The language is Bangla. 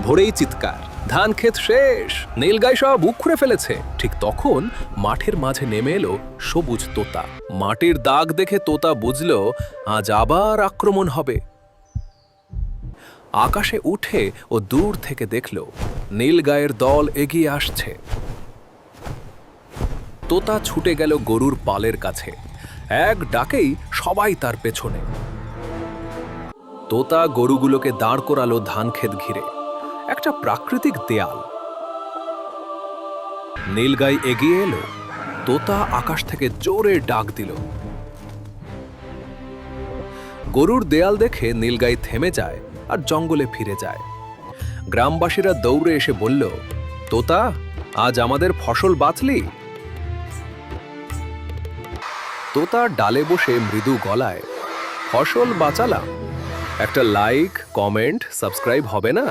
ভোরেই চিৎকার। ধান ক্ষেত শেষ। নীলগাই সব বুক ফেলেছে। ঠিক তখন মাঠের মাঝে নেমে এলো সবুজ তোতা। মাটির দাগ দেখে তোতা বুঝল, আজ আবার আক্রমণ হবে। আকাশে উঠে ও দূর থেকে দেখল নীলগায়ের দল এগিয়ে আসছে। তোতা ছুটে গেল গরুর পালের কাছে। এক ডাকেই সবাই তার পেছনে। তোতা গরুগুলোকে দাঁড় করালো ধান ক্ষেত ঘিরে। একটা প্রাকৃতিক দেয়াল। নীলগাই এগিয়ে এলো, তোতা আকাশ থেকে জোরে ডাক দিল। গরুর দেয়াল দেখে নীলগাই থেমে যায় আর জঙ্গলে ফিরে যায়। গ্রামবাসীরা দৌড়ে এসে বলল, তোতা, আজ আমাদের ফসল বাঁচলি? তোতা ডালে বসে মৃদু গলায়, ফসল বাঁচালাম। একটা লাইক, কমেন্ট, সাবস্ক্রাইব হবে না?